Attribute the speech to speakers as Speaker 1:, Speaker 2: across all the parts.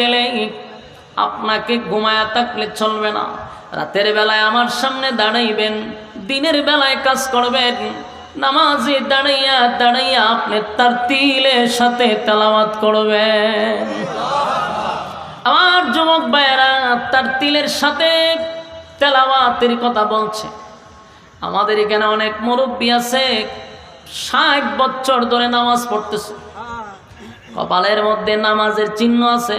Speaker 1: গেলে আপনাকে ঘুমায়া থাকলে চলবে না। রাতের বেলায় আমার সামনে দাঁড়াইবেন, দিনের বেলায় কাজ করবেন। নামাজে দাঁড়াইয়া দাঁড়াইয়া আপনি তার তিলের সাথে তেলাওয়াত করবেন। আমার যুবক ভাইয়েরা, তার তিলের সাথে তেলাওয়াতের কথা বলছে। আমাদের এখানে অনেক মুরব্বী আছে, ষাট বছর ধরে নামাজ পড়তেছে। কপালের মধ্যে নামাজের চিহ্ন আছে।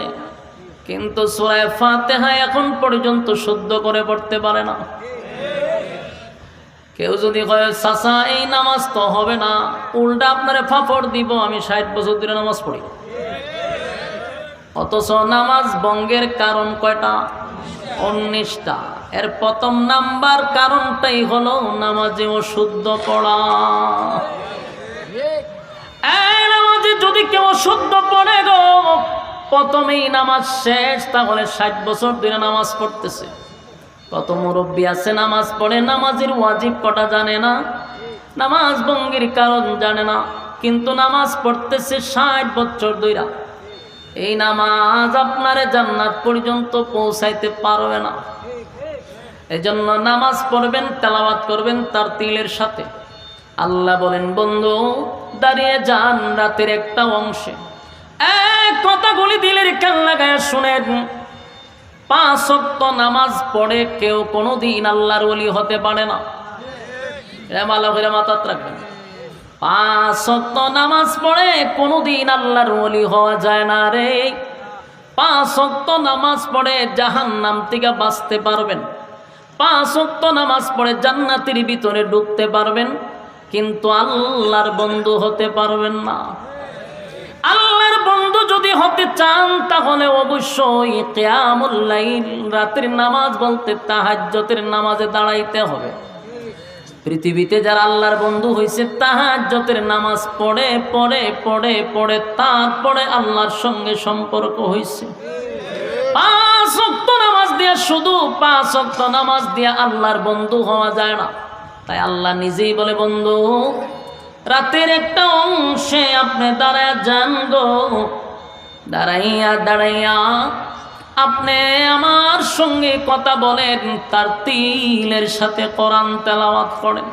Speaker 1: কিন্তু সুরায় ফাতেহা এখন পর্যন্ত শুদ্ধ করে পড়তে পারে না। কেউ যদি কয়, চাচা, এই নামাজ তো হবে না। উল্টা আপনারে ফাফড় দিব, আমি ষাট বছর ধরে নামাজ পড়ি। অথচ নামাজ বঙ্গের কারণ কয়টা? উনিশটা এর প্রথম নাম্বার কারণটাই হলো নামাজে অশুদ্ধ পড়া। নামাজে যদি কেউ শুদ্ধ পড়ে গো প্রথমেই নামাজ শেষ, তাহলে ষাট বছর ধরে নামাজ পড়তেছে। কত মুরব্বী আছে, নামাজ পড়ে, নামাজের ওয়াজিব কটা জানে না, নামাজ ভঙ্গির কারণ জানে না, কিন্তু নামাজ পড়তেছে ষাট বছর ধইরা। এই নামাজ আপনারে জান্নাত পর্যন্ত পৌঁছাইতে পারবে না। এজন্য নামাজ পড়বেন, তেলাওয়াত করবেন তার তিলের সাথে। আল্লাহ বলেন, বন্ধু, দাঁড়িয়ে যান রাতের একটা অংশে। কথাগুলি দিলের কান লাগায় শুনেন। পাঁচ অক্ত নামাজ পড়ে কেউ কোনোদিন আল্লাহর ওলি হতে পারে না। পাঁচ অক্ত নামাজ পড়ে কোনোদিন আল্লাহর ওলি হওয়া যায় না রে। পাঁচ অক্ত নামাজ পড়ে জাহান নাম থেকে বাঁচতে পারবেন। পাঁচ অক্ত নামাজ পড়ে জান্নাতের ভিতরে ঢুকতে পারবেন। কিন্তু আল্লাহর বন্ধু হতে পারবেন না। যদি হতে চান, তাহলে অবশ্যই কেয়ামুল্লাইল রাতের নামাজ বলতে তাহাজ্জতের নামাজে দাঁড়াইতে হবে। পৃথিবীতে যারা আল্লাহর বন্ধু হয়েছে তাহাজ্জতের নামাজ পড়ে পড়ে পড়ে পড়ে, তারপরে আল্লাহর সঙ্গে সম্পর্ক হয়েছে পাঁচ নামাজ দিয়া শুধু পাঁচ অক্ত নামাজ দিয়া আল্লাহর বন্ধু হওয়া যায় না। তাই আল্লাহ নিজেই বলে, বন্ধু, রাতের একটা অংশে আপনি দাঁড়ায় যান গো। দাঁড়াইয়া দাঁড়াইয়া আপনি আমার সঙ্গে কথা বলেন, তার তিলের সাথে কোরআন তেলাওয়াত করেন।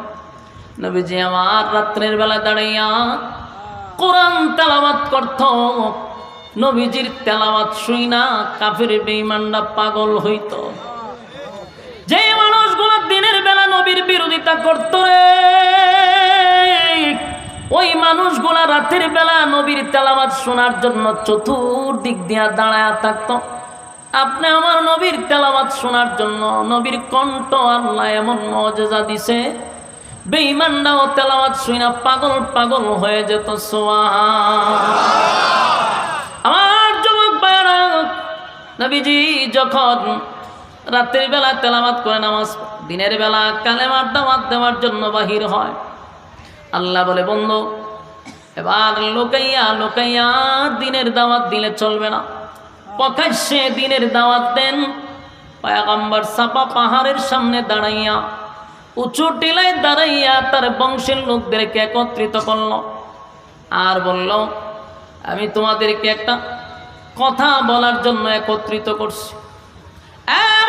Speaker 1: নবীজি আমার রাত্রের বেলা দাঁড়াইয়া কোরআন তেলাওয়াত করত। নবীজির তেলাওয়াত শুই না, কাফের বেঈমানরা পাগল হইত। যে মানুষগুলো দিনের বেলা নবীর বিরোধিতা করত রে ওই মানুষগুলা রাতের বেলা নবীর তেলাওয়াত শোনার জন্য চতুর্দিক দিয়া দাঁড়ায় থাকতো। আপনি আমার নবীর তেলাওয়াত শোনার জন্য নবীর কণ্ঠ আল্লাহ এমন মজেজা দিছে, বেঈমানরাও তেলাওয়াত শুনা পাগল পাগল হয়ে যেত সোয়া আমার যুবক নবীজি যখন রাতের বেলা তেলাওয়াত করে নামাজ, দিনের বেলা কালেমার দাওয়াত দেওয়ার জন্য বাহির হয় আল্লাহ বলে, বন্ধু, এবার লোকাইয়া লোকাইয়া দিনের দাওয়াত দিলে চলবে না। প্রকাশ্যে দিনের দাওয়াত দেন। পায়াগাম্বার সাপা পাহাড়ের সামনে দাঁড়াইয়া, উঁচু টিলায় দাঁড়াইয়া তার বংশের লোকদেরকে একত্রিত করল আর বলল, আমি তোমাদেরকে একটা কথা বলার জন্য একত্রিত করছি।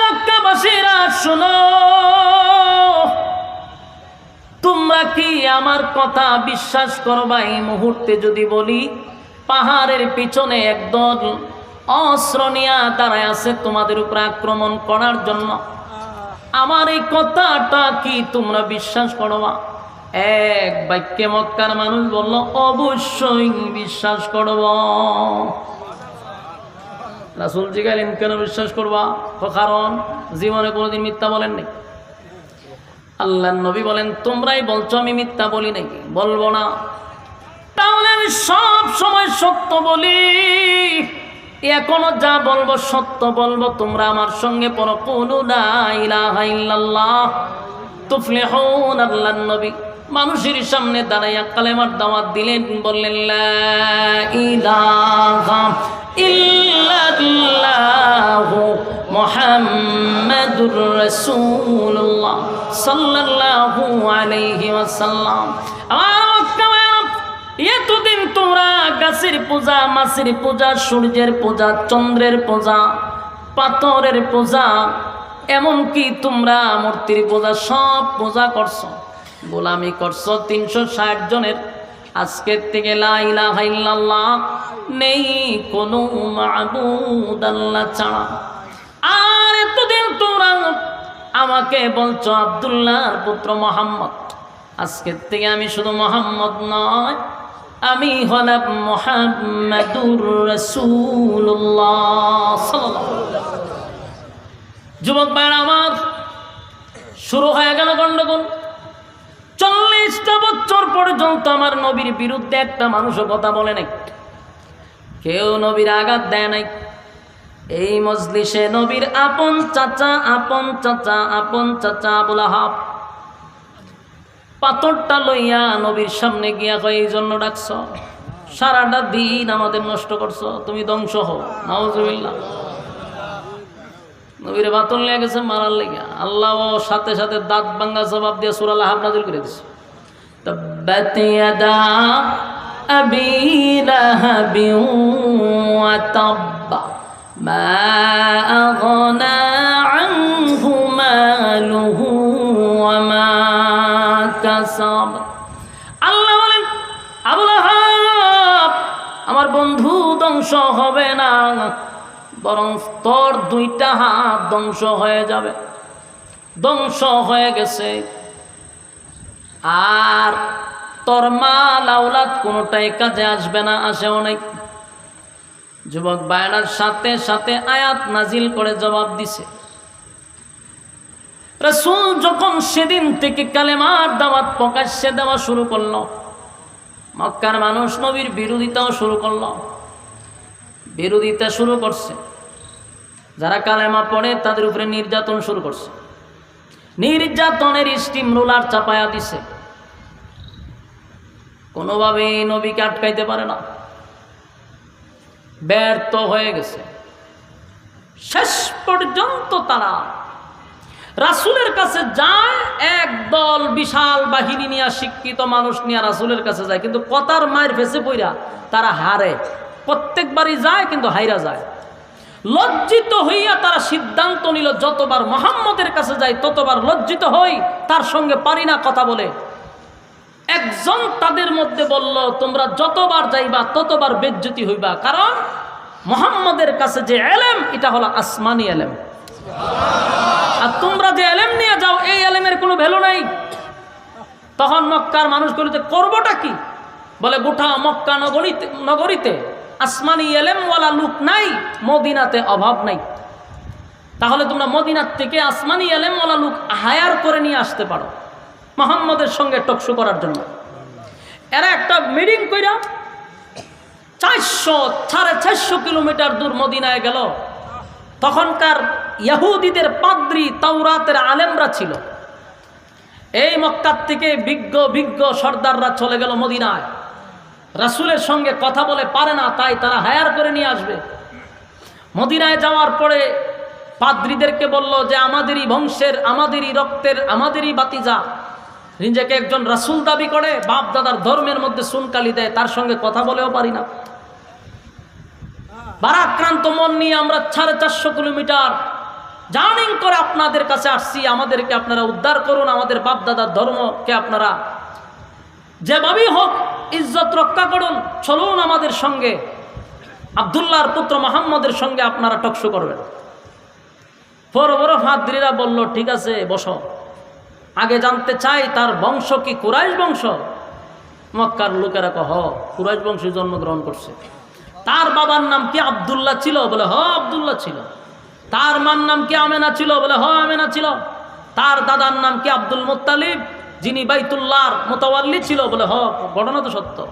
Speaker 1: মক্কাবাসীরা, শোনো। কি আমার কথা বিশ্বাস করবা এই মুহূর্তে যদি বলি? পাহাড়ের পিছনে একদল অস্ত্র দাঁড়ায় আছে তোমাদের উপর আক্রমণ করার জন্য। আমার এই কথাটা কি তোমরা বিশ্বাস করবা? এক বাক্যে মক্কার মানুষ বলল, অবশ্যই বিশ্বাস করব। রাসুল জিগাইলেন কেন বিশ্বাস করবা? কারণ জীবনে কোনোদিন মিথ্যা বলেননি। আল্লাহ নবী বলেন, তোমরাই বলছো আমি মিথ্যা বলি নাকি? বলব না। তাহলে আমি সব সময় সত্য বলি। এখনও যা বলব সত্য বলব, তোমরা আমার সঙ্গে পড়ো। কোনো না ইলাহা ইল্লাল্লাহ তুফলিহুন আল্লাহ নবী। মানুষের সামনে দাঁড়াইয়া কালেমার দাওয়াত দিলেন, বললেন ইলাহা ইল্লাল্লাহু মুহাম্মাদুর রাসূলুল্লাহ সাল্লাল্লাহু আলাইহি ওয়াসাল্লাম। আমার মক্কা এতদিন তোমরা গাছের পূজা, মাছের পূজা, সূর্যের পূজা, চন্দ্রের পূজা, পাথরের পূজা, এমনকি তোমরা মূর্তির পূজা সব পূজা করছ, গোলামি করছ তিনশো ষাট জনের। আজকের থেকে লা ইলাহা নেই কোনো মাবুদ আল্লাহ ছাড়া। এতদিন তোমরা আমাকে বলছো আবদুল্লাহর পুত্র মোহাম্মদ। আজকের থেকে আমি শুধু মোহাম্মদ নয়, আমি হলাম মোহাম্মদুর রসুল্লাহ যুবক ভাইয়ের আমার, শুরু হয়ে গেল গন্ডগোল। চল্লিশটা বছর পর্যন্ত আমার নবীর বিরুদ্ধে একটা মানুষও কথা বলে নাই। কেউ নবীর আঘাত দেয় নাই। এই মজলিসে নবীর আপন চাচা আপন চাচা আপন চাচা বলা হাফ পাথরটা লইয়া নবীর সামনে গিয়া কয়, এই জন্য ডাকছ। সারাটা দিন আমাদের নষ্ট করছ। তুমি ধ্বংস হো নজুবিল্লা নবীর বাতন লেগে গেছে মারার লেগে। আল্লাহ সাথে সাথে দাঁত ভাঙ্গা জবাব দিয়ে সুরাল হাফ নাজিল করে দিছে। আবি ما أغنى عنه ماله وما كسب আল্লাহ বলেন আবুল আহাব আমার বন্ধু ধ্বংস হবে না বরং তোর দুইটা হাত ধ্বংস হয়ে যাবে ধ্বংস হয়ে গেছে আর তোর মাল আওলাদ কোনোটাই কাজে আসবে না আসেও নাই যুবক বায়নার সাথে সাথে আয়াত নাজিল করে জবাব দিছে। রসুল যখন সেদিন থেকে কালেমার দাওয়াত প্রকাশ্যে দেওয়া শুরু করল, মক্কার মানুষ নবীর বিরোধিতাও শুরু করল। বিরোধিতা শুরু করছে। যারা কালেমা পড়ে তাদের উপরে নির্যাতন শুরু করছে। নির্যাতনের স্টিম রোলার চাপায়া দিছে। কোনোভাবেই নবীকে আটকাইতে পারে না। ব্যর্থ হয়ে গেছে। শেষ পর্যন্ত তারা রাসুলের কাছে যায়, এক দল বিশাল বাহিনী নিয়ে, শিক্ষিত মানুষ নিয়ে রাসুলের কাছে যায়। কিন্তু কথার মায়ের ফেসে পইরা তারা হারে। প্রত্যেকবারই যায়, কিন্তু হাইরা যায়। লজ্জিত হইয়া তারা সিদ্ধান্ত নিল, যতবার মোহাম্মদের কাছে যায় ততবার লজ্জিত হই, তার সঙ্গে পারি না কথা বলে। একজন তাদের মধ্যে বলল, তোমরা যতবার যাইবা, ততবার বেজ্জতি হইবা। কারণ মোহাম্মদের কাছে যে এলেম, এটা হলো আসমানি এলেম। আর তোমরা যে এলেম নিয়ে যাও, এই এলেমের কোনো ভ্যালু নেই। তখন মক্কার মানুষ মানুষগুলিতে, করবোটা কি? বলে, গোটা মক্কা নগরীতে নগরীতে আসমানি এলেমওয়ালা লোক নাই, মদিনাতে অভাব নাই। তাহলে তোমরা মদিনার থেকে আসমানি এলেমওয়ালা লোক হায়ার করে নিয়ে আসতে পারো। মোহাম্মদের সঙ্গে টকশো করার জন্য। এরা একটা মিটিং কইরা চারশো সাড়ে চারশো কিলোমিটার দূর মদিনায় গেল। তখনকার ইয়াহুদিদের পাদ্রি তাওরাতের আলেমরা ছিল। এই মক্কার থেকে বিজ্ঞ বিজ্ঞ সর্দাররা চলে গেল মদিনায়। রাসুলের সঙ্গে কথা বলে পারে না, তাই তারা হায়ার করে নিয়ে আসবে। মদিনায় যাওয়ার পরে পাদ্রীদেরকে বলল যে, আমাদেরই বংশের, আমাদেরই রক্তের, আমাদেরই বাতিজা। নিজেকে একজন রাসুল দাবি করে বাপ দাদার ধর্মের মধ্যে সুনকালি দেয়, তার সঙ্গে কথা বলেও পারি না। বারাক্রান্ত মন নিয়ে আমরা সাড়ে চারশো কিলোমিটার জার্নিং করে আপনাদের কাছে আসছি, আমাদেরকে আপনারা উদ্ধার করুন, আমাদের বাপ দাদার ধর্মকে আপনারা যেভাবেই হোক ইজ্জত রক্ষা করুন, চলুন আমাদের সঙ্গে, আবদুল্লাহর পুত্র মোহাম্মদের সঙ্গে আপনারা টকশো করবেন। বড় বড় ফাদ্রিরা বলল, ঠিক আছে, বসো। আগে জানতে চাই তার বংশ কি কুরাইশ বংশ? মক্কার লোকেরা কহ, কুরাইশ বংশে জন্মগ্রহণ করছে। তার বাবার নাম কি আবদুল্লাহ ছিল? বলে, হ, আবদুল্লাহ ছিল। তার মার নাম কি আমেনা ছিল? বলে, হ, আমেনা ছিল। তার দাদার নাম কি আব্দুল মুত্তালিব? যিনি বাইতুল্লাহর মোতাওয়াল্লি ছিল? বলে, হ, ঘটনা তো সত্য।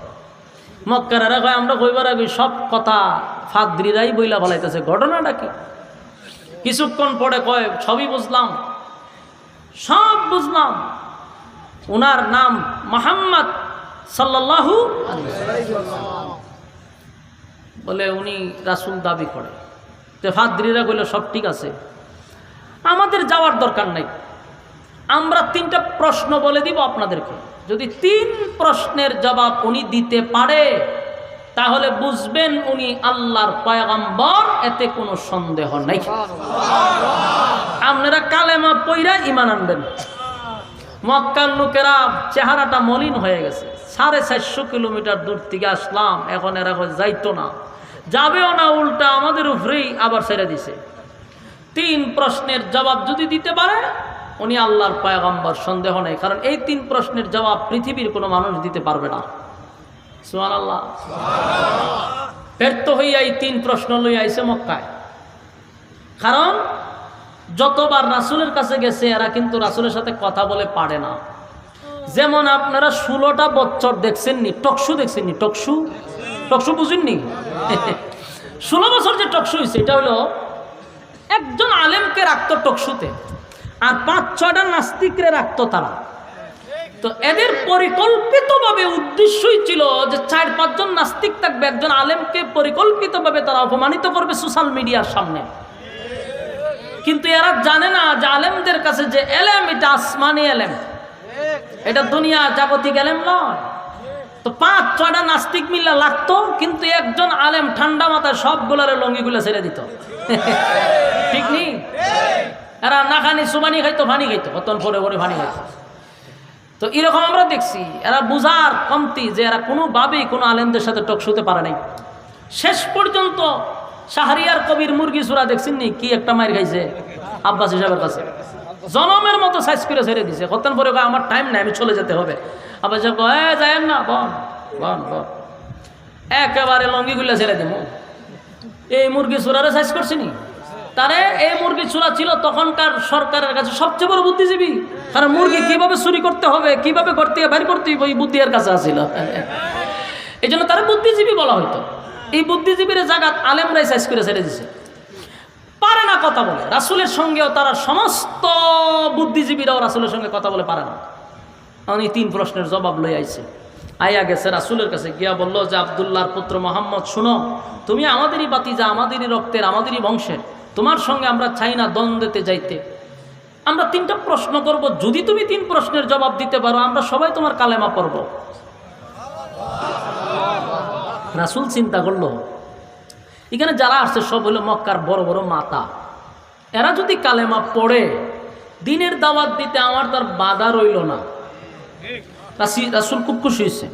Speaker 1: মক্কারেরা কয়, আমরা কইবার আগে সব কথা ফাদ্রিরাই বইলা বলাইতেছে। ঘটনাটা কি? কিছুক্ষণ পরে কয় সবই বুঝলাম। সব বুঝলাম। ওনার নাম মোহাম্মদ সাল্লাল্লাহু বলে উনি রাসুল দাবি করে। তো ফাদ্রিরা কইল সব ঠিক আছে। আমাদের যাওয়ার দরকার নাই। আমরা তিনটা প্রশ্ন বলে দিব আপনাদেরকে। যদি তিন প্রশ্নের জবাব উনি দিতে পারে তাহলে বুঝবেন উনি আল্লাহর পয়গম্বর এতে কোনো সন্দেহ নেই। আপনারা কালেমা পইরা ইমান আনবেন। মক্কার লোকেরা চেহারাটা মলিন হয়ে গেছে। সাড়ে চারশো কিলোমিটার দূর থেকে আসলাম এখন এরা যাইতো না। যাবেও না উল্টা আমাদের উপরেই আবার ছেড়ে দিছে। তিন প্রশ্নের জবাব যদি দিতে পারে উনি আল্লাহর পায়গম্বর সন্দেহ নেই কারণ এই তিন প্রশ্নের জবাব পৃথিবীর কোনো মানুষ দিতে পারবে না। সুমান আল্লাহ ব্যর্থ হইয়া এই তিন প্রশ্ন লইয়া আইসে মক্কায়। কারণ যতবার রাসুলের কাছে গেছে, এরা কিন্তু রাসুলের সাথে কথা বলে পারে না। যেমন আপনারা ষোলোটা বছর দেখছেননি, টকশু দেখছেননি, টকশু? টকশু বুঝেননি? ষোলো বছর যে টকশু হয়েছে এটা হলো একজন আলেমকে রাখতো টকশুতে, আর পাঁচ, ছয়টা নাস্তিকরে রাখতো তারা। তো এদের পরিকল্পিতভাবে উদ্দেশ্যই ছিল যে চার, পাঁচজন নাস্তিক থাকবে, একজন আলেমকে পরিকল্পিতভাবে তারা অপমানিত করবে সোশ্যাল মিডিয়ার সামনে। কিন্তু এরা জানে না যে আলেমদের কাছে যে এলেম, এটা আসমানি এলেম। এটা দুনিয়া জাগতিক এলেম নয়। তো পাঁচ, ছয়টা নাস্তিক মিল্লা লাগতো, কিন্তু একজন আলেম ঠান্ডা মাথায় সবগুলার লঙ্গিগুলো ছেড়ে দিত। ঠিক নেই এরা না খানি সুবানি খাইতো ভানি খাইতো, কতন পরে পরে ভানি খাইতো। তো এরকম আমরা দেখছি, এরা বুঝার কমতি যে এরা কোনোভাবেই কোনো আলেমদের সাথে টক শুতে পারে নাই। শেষ পর্যন্ত শাহরিয়ার কবির মুরগি চূড়া দেখছেন নি? কি একটা মার খাইছে? আব্বাস হিসাবের কাছে। জনমের মতো সাইজ করে ছেড়ে দিছে। কতন পরে আমার টাইম নাই আমি চলে যেতে হবে। আব্বাস সাহেব কয়, "এ, যায়েন না বন বন বন। একেবারে লঙ্গিগুলো ছেড়ে দিব এই মুরগি চূড়ারে সাইজ করছিনি তারে এই মুরগি চূড়া ছিল তখনকার সরকারের কাছে সবচেয়ে বড় বুদ্ধিজীবী। কারণ মুরগি কীভাবে চুরি করতে হবে কীভাবে করতে বের করতে ওই বুদ্ধি এর কাছে আসছিল এই জন্য তারা বুদ্ধিজীবী বলা হইতো। এই বুদ্ধিজীবীর জায়গা আলেমরাই সাইজ করে ছেড়ে দিছে। পারে না কথা বলে। রাসুলের সঙ্গেও তারা সমস্ত বুদ্ধিজীবীরাও রাসুলের সঙ্গে কথা বলে পারে না। উনি তিন প্রশ্নের জবাব লই আইছে। আইয়া গেছে রাসুলের কাছে, গিয়া বলল, যে আবদুল্লাহর পুত্র মোহাম্মদ, শুনো, তুমি আমাদেরই বাতিজা, আমাদেরই রক্তের, আমাদেরই বংশের। তোমার সঙ্গে আমরা চাই না দ্বন্দ্বেতে যাইতে। আমরা তিনটা প্রশ্ন করব। যদি তুমি তিন প্রশ্নের জবাব দিতে পারো, আমরা সবাই তোমার কালেমা পড়ব। রাসুল চিন্তা করল, এখানে যারা আসছে সব হলো মক্কার বড় বড় মাতা। এরা যদি কালেমা পড়ে, দিনের দাওয়াত দিতে আমার তার বাধা রইল না। রাসি- রাসুল খুব খুশি হয়েছে।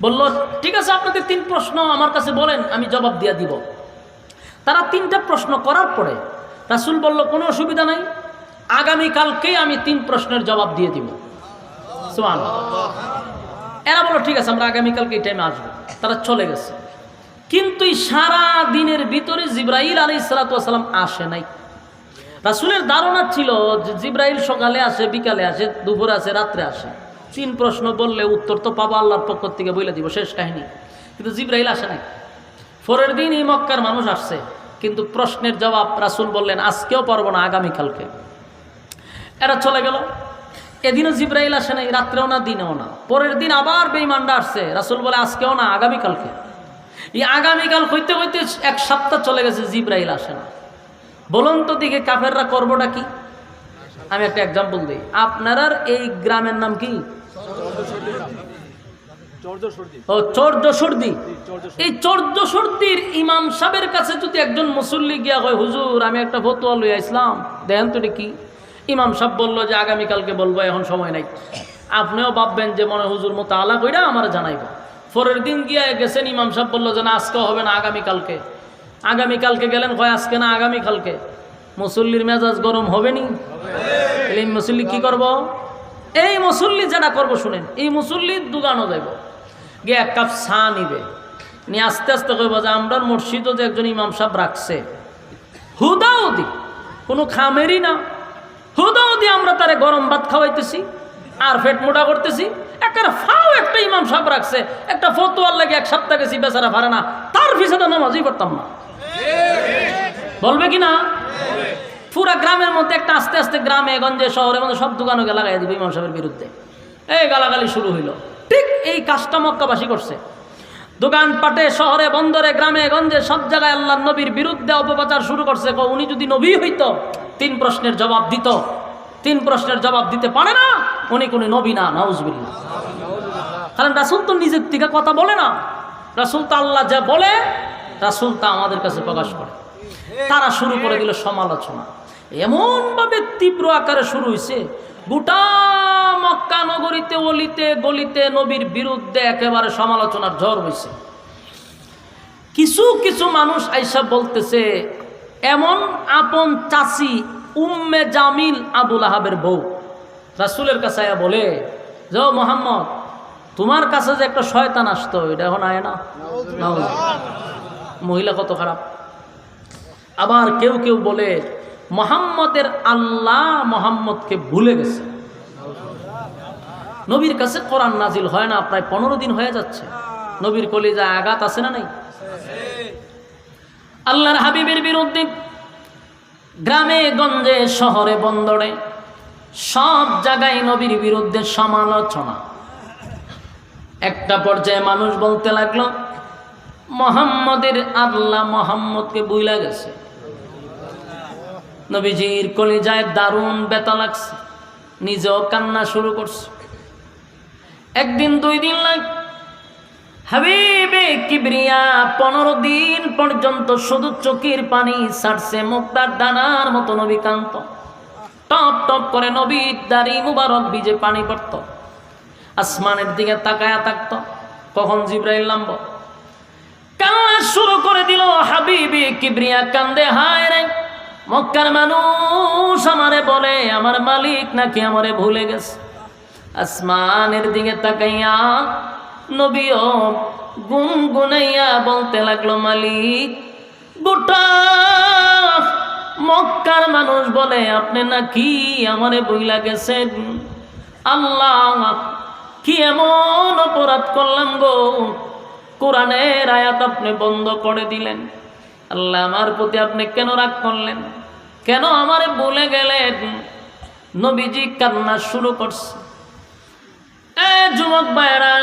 Speaker 1: বলল, ঠিক আছে, আপনাদের তিন প্রশ্ন আমার কাছে বলেন, আমি জবাব দিয়ে দিব। তারা তিনটা প্রশ্ন করার পরে রাসুল বলল, কোনো অসুবিধা নাই, আগামীকালকেই আমি তিন প্রশ্নের জবাব দিয়ে দিব। এরা বলল ঠিক আছে, আমরা আগামীকালকে এই টাইমে আসব। তারা চলে গেছে। কিন্তু সারা দিনের ভিতরে জিব্রাইল আলী সালাতাম আসে নাই। রাসুলের ধারণা ছিল যে জিব্রাইল সকালে আসে, বিকালে আসে, দুপুরে আসে, রাত্রে আসে। তিন প্রশ্ন বললে উত্তর তো পাবো আল্লাহর পক্ষ থেকে বলে দিব, শেষ কাহিনী। কিন্তু জিব্রাইল আসে নাই। পরের দিন এই মক্কার মানুষ আসছে। কিন্তু প্রশ্নের জবাব রাসুল বললেন, আজকেও পারব না, আগামীকালকে। এরা চলে গেল। এদিনও জিব্রাইল আসে নাই রাত্রেও না দিনেও না। পরের দিন আবার বেইমান্ডা আসছে। রাসুল বলে আজকেও না আগামীকালকে। এই আগামীকাল হইতে হইতে এক সপ্তাহ চলে গেছে জিব্রাইল আসে না। বলুন তো দিকে কাফেররা করবোটা কি? আমি একটা এক্সাম্পল দিই। আপনার এই গ্রামের নাম কি? ও এই চর্য সর্দির ইমাম সাহেবের কাছে যদি একজন মুসল্লি গিয়া হয় হুজুর আমি একটা ফতোয়া লই আসলাম। দেখেন তো কি? ইমাম সাহেব বলল যে, আগামীকালকে বলব, এখন সময় নাই। আপনিও ভাববেন যে, মনে হুজুর মতো আলা কইরা আমার জানাইব। পরের দিন গিয়া গেছেন, ইমাম সাহেব বলল যে, না আজকে হবে না, আগামীকালকে। আগামীকালকে গেলেন কয়, আজকে না, আগামীকালকে? মুসল্লির মেজাজ গরম হবে নি? এই মুসল্লি কি করব? এই মুসল্লি যেটা করব, শুনেন, এই মুসল্লি দুগানো যাইব। গিয়ে এক কাপ চা নিবে। নিয়ে আস্তে আস্তে কইব যে আমরা মসজিদও যে একজন ইমাম সাহেব রাখছে। হুদাউদি কোনো খামেরই না। হুদাউদি আমরা তারে গরম ভাত খাওয়াইতেছি, আর পেট মোটা করতেছি। একটা ফাও একটা ইমাম সাহেব রাখছে, একটা ফতোয়ার লাগে এক সপ্তাহ গেছি, বেচারা পারে না। তার পিছনে নামাজই পড়তাম না। বলবে কি না? পুরা গ্রামের মধ্যে একটা আস্তে আস্তে গ্রামে, গঞ্জে, শহরের মধ্যে সব দোকানকে লাগাই দিবে ইমাম সাহেবের বিরুদ্ধে। এই গালাগালি শুরু হইল। ঠিক এই কাজটা মক্কাবাসী করছে। দোকানপাটে, শহরে, বন্দরে, গ্রামে, গঞ্জে, সব জায়গায় আল্লাহ নবীর বিরুদ্ধে অপপ্রচার শুরু করছে। উনি যদি নবী হইতো তিন প্রশ্নের জবাব দিত। তিন প্রশ্নের জবাব দিতে পারে না, উনি কোন নবী না নাউজবিল্লা কারণ রাসুল তো নিজের থেকে কথা বলে না। রাসুল তা আল্লাহ যা বলে, রাসুল তা আমাদের কাছে প্রকাশ করে। তারা শুরু করে দিল সমালোচনা। এমনভাবে তীব্র আকারে শুরু হয়েছে গোটা মক্কা নগরীতে, অলিতে, গলিতে নবীর বিরুদ্ধে একেবারে সমালোচনার ঝড় হয়েছে কিছু কিছু মানুষ আইসা বলতেছে এমন আপন চাচি উম্মে জামিল আবুল আহাবের বউ। রাসুলের কাছে আয়া বলে, যে ও মোহাম্মদ, তোমার কাছে যে একটা শয়তান আসতো, এটা এখন আয় না? মহিলা কত খারাপ। আবার কেউ কেউ বলে, মোহাম্মদের আল্লাহ মোহাম্মদকে ভুলে গেছে। নবীর কাছে কোরআন নাজিল হয় না, প্রায় পনেরো দিন হয়ে যাচ্ছে। নবীর কলিজা আঘাত আছে না নাই? আল্লাহর হাবিবের বিরুদ্ধে গ্রামে, গঞ্জে, শহরে, বন্দরে সব জায়গায় নবীর বিরুদ্ধে সমালোচনা। একটা পর্যায়ে মানুষ বলতে লাগল, মোহাম্মদের আল্লাহ মোহাম্মদকে বুইলা গেছে। নবীজির কলিজায় দারুণ বেতা লাগছে, নিজেও কান্না শুরু করছে। একদিন, দুই দিন লাগ হাবিবে কিবরিয়া, পনেরো দিন পর্যন্ত শুধু চোখের পানি ছাড়ছে, মুক্তার দানার মতো নবী কান্ত টপ টপ করে নবী দাড়ি মুবারক বিজে পানি পড়ত। আসমানের দিকে তাকায়া থাকতো। কখন জিব্রাইল নামব? কান্না শুরু করে দিল, হাবিবি কিবরিয়া কান্দে, হায় রে, মক্কার মানুষ আমারে বলে, আমার মালিক নাকি আমারে ভুলে গেছে। আসমানের দিকে তাকাইয়া নবীও গুনগুনাইয়া বলতে লাগল, মালিক গোটা মক্কার মানুষ বলে, আপনি নাকি আমারে বইলা গেছেন? আল্লাহ, কি এমন অপরাধ করলাম গো? কোরআনের আয়াত আপনি বন্ধ করে দিলেন। আল্লাহ, আমার প্রতি আপনি কেন রাগ করলেন? কেন আমারে বলে গেলেন? নবীজি কান্না শুরু করছে। এ যুবক ভাইরা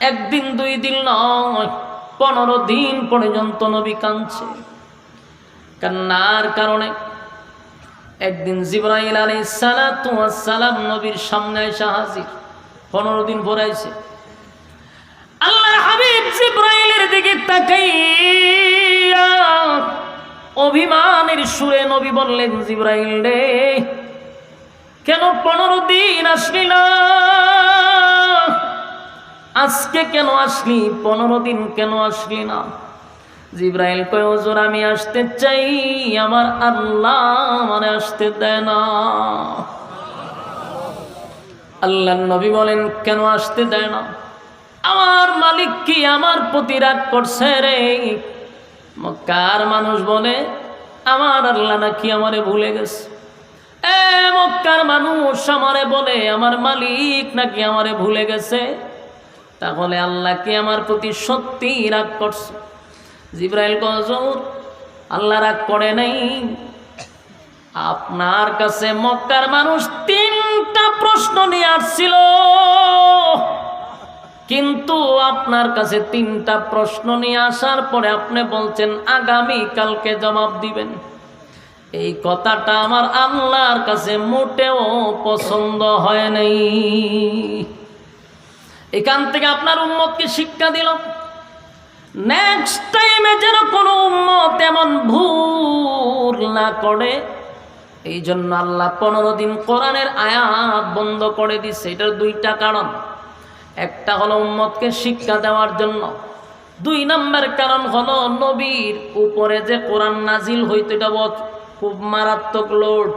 Speaker 1: একদিন, দুই দিন নয়, পনেরো দিন পর্যন্ত নবী কাঁদছে। কান্নার কারণে একদিন জিব্রাইল আলী সালাম নবীর সামনে এসে হাজির। পনেরো দিন পরাইছে আল্লাহ হাবিব জিব্রাইলের দিকে তাকাইয়া অভিমানের সুরে নবী বললেন, জিব্রাইল রে, কেন পনেরো দিন আসলি না? আজকে কেন আসলি? পনেরো দিন কেন আসলি না? জিব্রাইল কয় ওজোর আমি আসতে চাই, আমার আল্লাহ মানে আসতে দেয় না। আল্লাহ নবী বলেন, কেন আসতে দেয় না? আমার মালিক কি আমার প্রতি রাগ করছে রে? মক্কার মানুষ বলে, আমার আল্লাহ নাকি আমারে ভুলে গেছে। এ মক্কার মানুষ আমারে বলে, আমার মালিক নাকি আমারে ভুলে গেছে? তাহলে আল্লাহ কি আমার প্রতি সত্যি রাগ করছে। জিব্রাইল গজর আল্লাহ রাগ করে নাই। আপনার কাছে মক্কার মানুষ তিনটা প্রশ্ন নিয়ে আসছিল। কিন্তু আপনার কাছে তিনটা প্রশ্ন নিয়ে আসার পরে আপনি বলছেন, আগামী কালকে জবাব দিবেন। এই কথাটা আমার আল্লাহর কাছে মোটেও পছন্দ হয় নাই। এখান থেকে আপনার উম্মতকে শিক্ষা দিল। নেক্সট টাইমে যেন কোনো উম্মত এমন ভুল না করে এই জন্য আল্লাহ পনেরো দিন কোরআনের আয়াত বন্ধ করে দিচ্ছে এটার দুইটা কারণ। একটা হলো উম্মতকে শিক্ষা দেওয়ার জন্য। দুই নম্বর কারণ হলো নবীর উপরে যে কোরআন নাজিল হইতো, এটা খুব মারাত্মক লোড।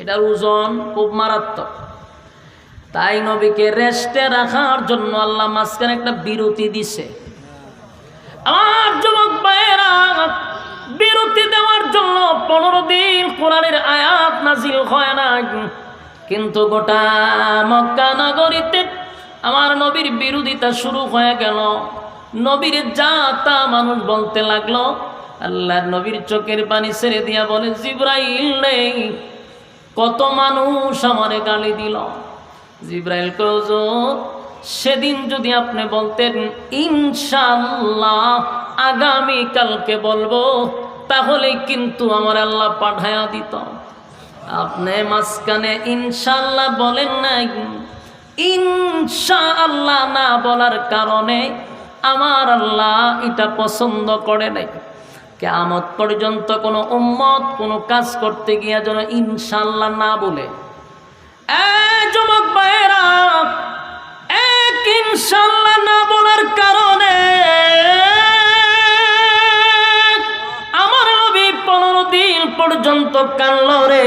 Speaker 1: এটার ওজন খুব মারাত্মক। তাই নবীকে রেস্টে রাখার জন্য আল্লাহ মাঝখানে একটা বিরতি দিছে। আমার যুবক ভাইয়েরা, বিরতি দেওয়ার জন্য পনেরো দিন কোরআনের আয়াত নাজিল হয় না কিন্তু গোটা মক্কা নগরীতে আমার নবীর বিরোধিতা শুরু হয়ে গেল। নবীর যা তা মানুষ বলতে লাগল, আল্লাহ নবীর চোখের পানি ছেড়ে দিয়া বলে, জিব্রাইল নেই। কত মানুষ আমারে গালি দিল। জিব্রাইল কজর সেদিন যদি আপনি বলতেন ইনশাল্লাহ আগামী কালকে বলব, তাহলে কিন্তু আমার আল্লাহ পাঠায়া দিত। আপনি মাঝখানে ইনশাল্লাহ বলেন নাই। ইনশা আল্লাহ না বলার কারণে আমার আল্লাহ এটা পছন্দ করে নাই। কেয়ামত পর্যন্ত কোনো উম্মত কোনো কাজ করতে গিয়া যেন ইনশাল্লাহ না বলে। যুবক ভাইয়েরা, এক ইনশাল্লাহ না বলার কারণে আমার নবী পনেরো দিন পর্যন্ত কানল রে,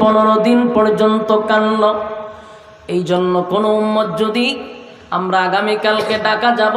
Speaker 1: পনেরো দিন পর্যন্ত কানল এই জন্য কোনো উম্মত যদি আমরা আগামীকালকে ডাকা যাব